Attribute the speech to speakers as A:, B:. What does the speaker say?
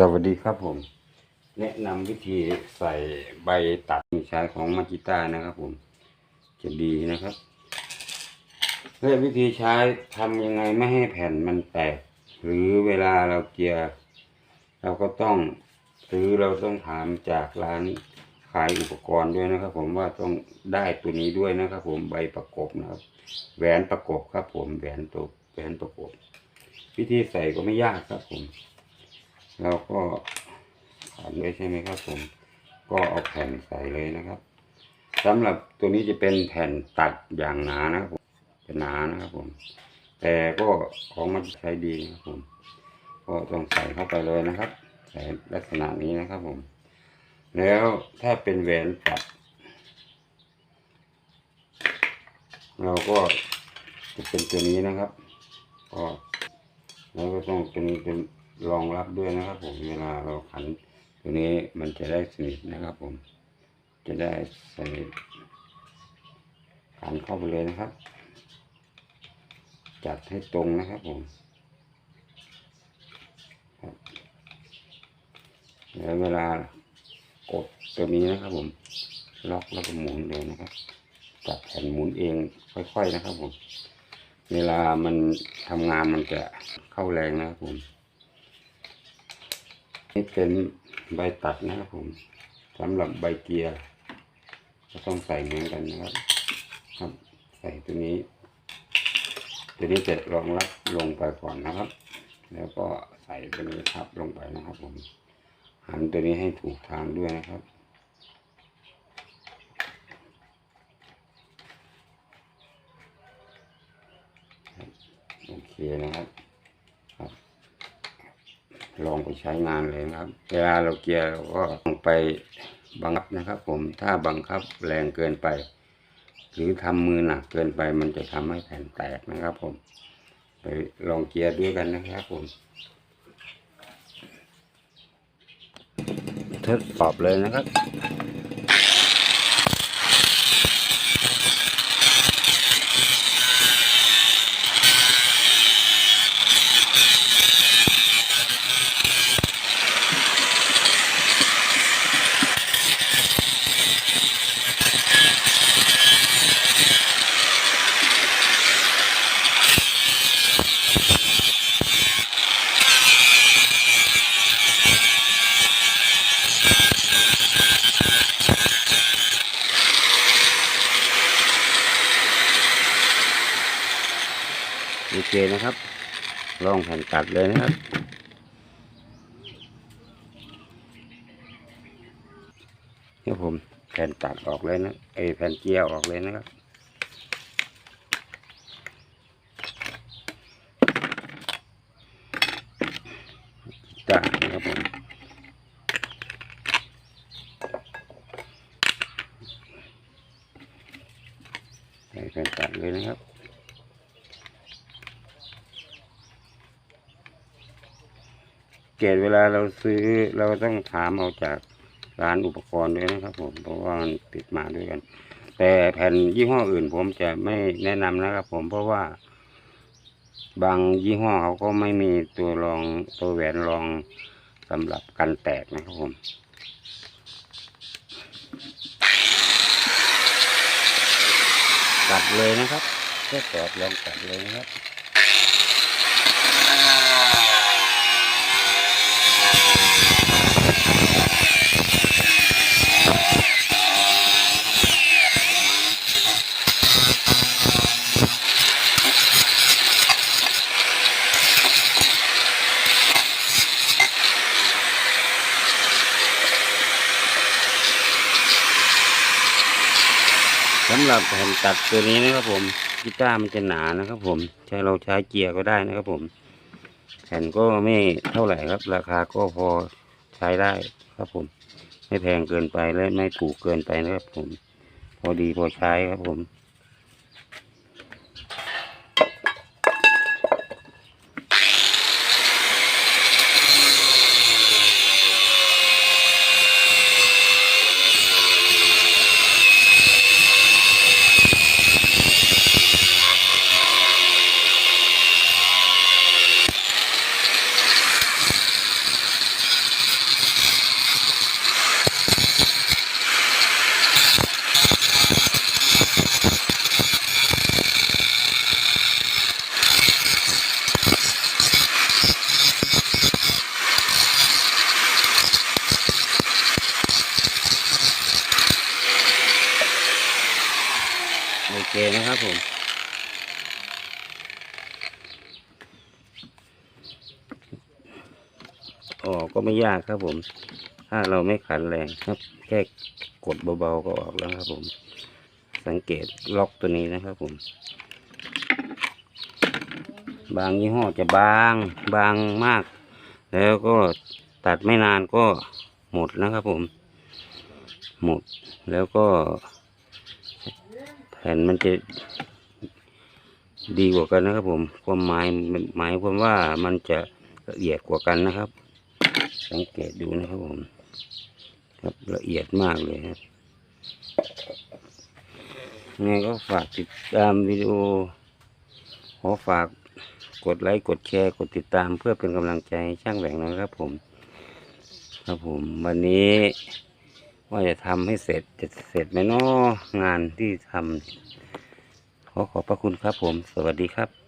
A: สวัสดีครับผม แนะนำวิธีใส่ใบตัดใช้ของมาจิต้านะครับผม จะดีนะครับและวิธีใช้ทำยังไงไม่ให้แผ่นมันแตก หรือเวลาเราเจียร์ เราก็ต้องซื้อเราต้องถามจากร้านขายอุปกรณ์ด้วยนะครับ ผมว่าต้องได้ตัวนี้ด้วยนะครับ ผมใบประกบนะครับ แหวนประกบครับ ผมแหวนตัวแหวนประกบ วิธีใส่ก็ไม่ยากครับผม เราก็ขันไว้ใช่ไหมครับผม ก็เอาแผ่นใส่เลยนะครับสำหรับตัวนี้จะเป็นแผ่นตัดอย่างหนานะครับผมจะหนานะครับผม แต่ก็ของมันใช้ดีนะครับผม ก็ต้องใส่เข้าไปเลยนะครับ ใส่ลักษณะนี้นะครับผม แล้วถ้าเป็นแหวนตัด เราก็จะเป็นตัวนี้นะครับ ก็แล้วก็ต้องเป็นเป็น รองรับด้วยนะครับผมเวลาเราขันตัวนี้มันจะได้สนิทนะครับผม จะได้สนิทขันเข้าไปเลยนะครับ จัดให้ตรงนะครับผมแล้วเวลากดตัวนี้นะครับผม ล็อกแล้วก็หมุนเลยนะครับ จับแผ่นหมุนเองค่อยๆนะครับผม เวลามันทำงานมันจะเข้าแรงนะครับผม นี่เป็นใบตัดนะครับผมสำหรับใบเกียร์ก็ต้องใส่เหมือนกันนะครับ ครับ ใส่ตัวนี้ ตัวนี้จะรองรับลงไปก่อนนะครับ แล้วก็ใส่ตัวนี้ทับลงไปนะครับผมหันตัวนี้ให้ถูกทางด้วยนะครับโอเคนะครับครับ ลองไปใช้งานเลยนะครับ เวลาเราเกียร์เราก็ต้องไปบังคับนะครับ ผมถ้าบังคับแรงเกินไป หรือทำมือหนักเกินไป มันจะทำให้แผ่นแตกนะครับ ผม ไปลองเกียร์ด้วยกันนะครับ ผม ทดสอบเลยนะครับ เคนะครับลองแผ่นตัดเลยนะครับเนี่ยผมแผ่นตัดออกเลยนะไอแผ่นเจียวออกเลยนะครับจ้านะครับผม ใส่แผ่นตัดเลยนะครับ เกตเวลาเราซื้อเราต้องถามเอาจากร้านอุปกรณ์ด้วยนะครับ ผมเพราะว่ามันติดมาด้วยกัน แต่แผ่นยี่ห้ออื่น ผมจะไม่แนะนำนะครับ ผมเพราะว่า บางยี่ห้อเขาก็ไม่มีตัวรองตัวแหวนรองสำหรับกันแตกนะครับผมตัดเลยนะครับแค่ตอดลองตัดเลยนะครับ สำหรับแผ่นตัดตัวนี้นะครับผมกีตาร์มันจะหนานะครับผมใช้เราใช้เกียร์ก็ได้นะครับผม แผ่นก็ไม่เท่าไหร่ครับ ราคาก็พอ ใช้ได้ครับผม ไม่แพงเกินไปและไม่ถูกเกินไปนะครับผม พอดีพอใช้ครับผม นะครับผม ออกก็ไม่ยากครับผม ถ้าเราไม่ขันแรงครับ แค่กดเบาๆก็ออกแล้วครับผม สังเกตล็อกตัวนี้นะครับผม บางยี่ห้อจะบางบางมาก แล้วก็ตัดไม่นานก็หมดนะครับผม หมดแล้วก็ ผ่นมันจะดีกว่ากันนะครับ ผมความหมายหมายความว่ามันจะละเอียดกว่ากันนะครับ สังเกตดูนะครับผม ครับละเอียดมากเลยครับยังไงก็ฝากติดตามวิดีโอ ขอฝากกดไลค์กดแชร์กดติดตามเพื่อเป็นกำลังใจช่างแหว่งนะครับผม ครับผม วันนี้ ว่าจะทำให้เสร็จจะเสร็จไหมเนาะงานที่ทำขอขอบพระคุณครับผม สวัสดีครับ